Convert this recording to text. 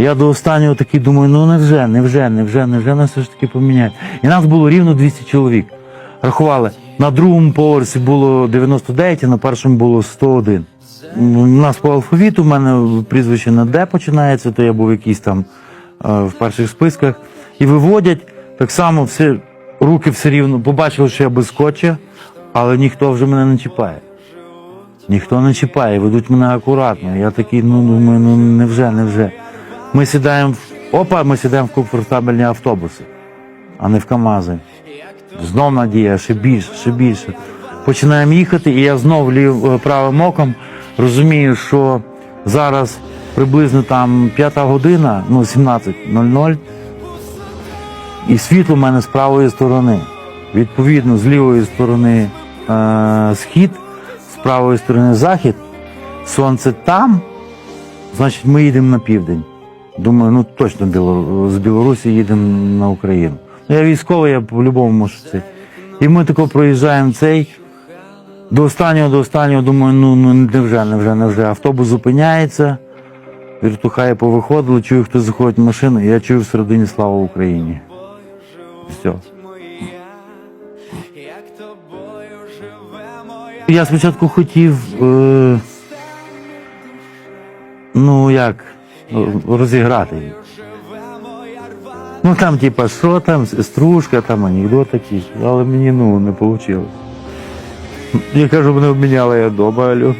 Я до останнього такий думаю, ну невже, невже, невже, невже нас все ж таки поміняють. І нас було рівно 200 чоловік. Рахували, на другому поверсі було 99, а на першому було 101. У нас по алфавіту, в мене прізвище на Д починається, то я був якийсь там е, в перших списках. І виводять так само все, руки все рівно, побачили, що я без скотча, але ніхто вже мене не чіпає. Ніхто не чіпає, ведуть мене акуратно. Я такий, ну думаю, ну невже, невже. Ми сідаємо в опа, ми сідаємо в комфортабельні автобуси, а не в КАМАЗи. Знов надія, ще більше, ще більше. Починаємо їхати, і я знов лів е, правим оком розумію, що зараз приблизно там п'ята година, ну 17.00, і світло в мене з правої сторони. Відповідно, з лівої сторони е, схід, з правої сторони захід, сонце там, значить ми їдемо на південь. Думаю, ну точно з Білорусі їдемо на Україну. Ну, я військовий, я по-любому можу це. І ми тако проїжджаємо цей. До останнього, до останнього, думаю, ну, ну невже, невже, невже. Автобус зупиняється, віртухає повиходили, чую, хтось заходить в машину, і я чую всередині слава Україні. Все. Я спочатку хотів. Е... Ну як, розіграти її. Ну там, типа, що там, стружка, там анекдот такий, але мені ну не вийшло. Я кажу, мене обміняли я дома, алло.